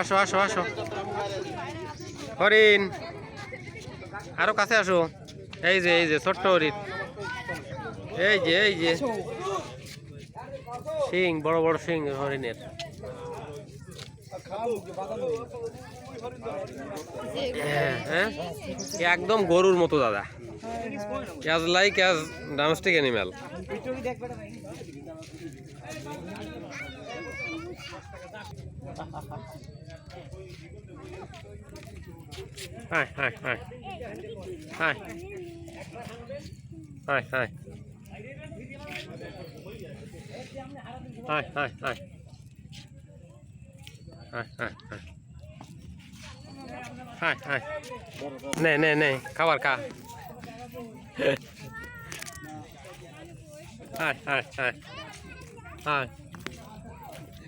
আসো আসো আসো। হরিণ। আরও কাছে আসো। এই যে এই যে, ছোট্ট হরিণ। এই যে এই যে। সিং বড় বড় সিং হরিণের। হ্যাঁ হ্যাঁ। একদম গরুর মতো, দাদা। As like as domestic animal high হাই হাই হাই হাই হাই হাই হাই হাই হাই হাই নে নে নে খাবার খা হাই হাই হাই হাই